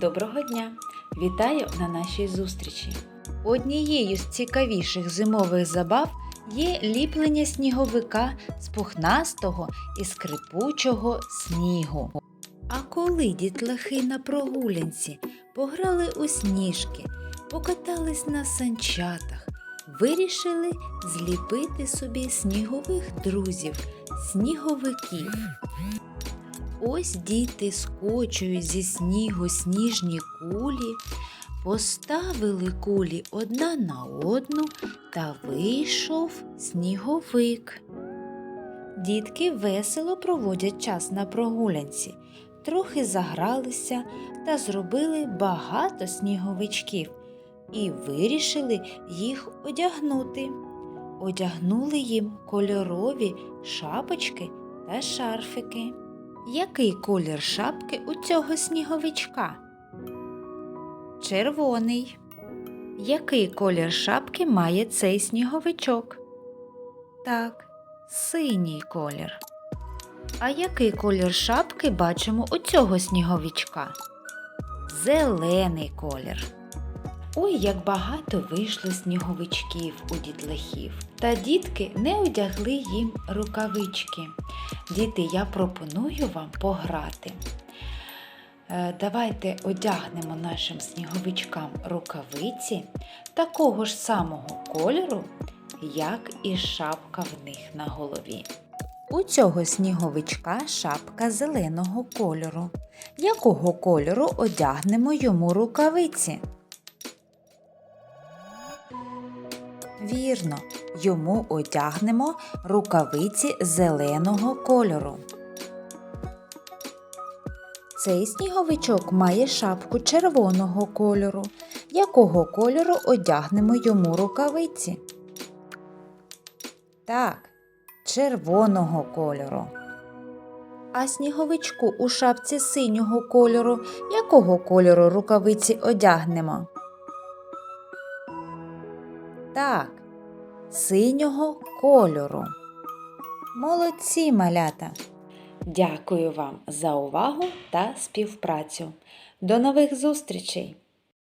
Доброго дня! Вітаю на нашій зустрічі. Однією з цікавіших зимових забав є ліплення сніговика з пухнастого і скрипучого снігу. А коли дітлахи на прогулянці пограли у сніжки, покатались на санчатах, вирішили зліпити собі снігових друзів, сніговиків. Ось діти скочують зі снігу сніжні кулі, поставили кулі одна на одну та вийшов сніговик. Дітки весело проводять час на прогулянці, трохи загралися та зробили багато сніговичків і вирішили їх одягнути. Одягнули їм кольорові шапочки та шарфики. Який колір шапки у цього сніговичка? Червоний. Який колір шапки має цей сніговичок? Так, синій колір. А який колір шапки бачимо у цього сніговичка? Зелений колір. Ой, як багато вийшло сніговичків у дітлахів. Та дітки не одягли їм рукавички. Діти, я пропоную вам пограти. Е, Давайте одягнемо нашим сніговичкам рукавиці такого ж самого кольору, як і шапка в них на голові. У цього сніговичка шапка зеленого кольору. Якого кольору одягнемо йому рукавиці? Вірно, йому одягнемо рукавиці зеленого кольору. Цей сніговичок має шапку червоного кольору. Якого кольору одягнемо йому рукавиці? Так, червоного кольору. А сніговичку у шапці синього кольору якого кольору рукавиці одягнемо? Так, синього кольору. Молодці малята! Дякую вам за увагу та співпрацю. До нових зустрічей!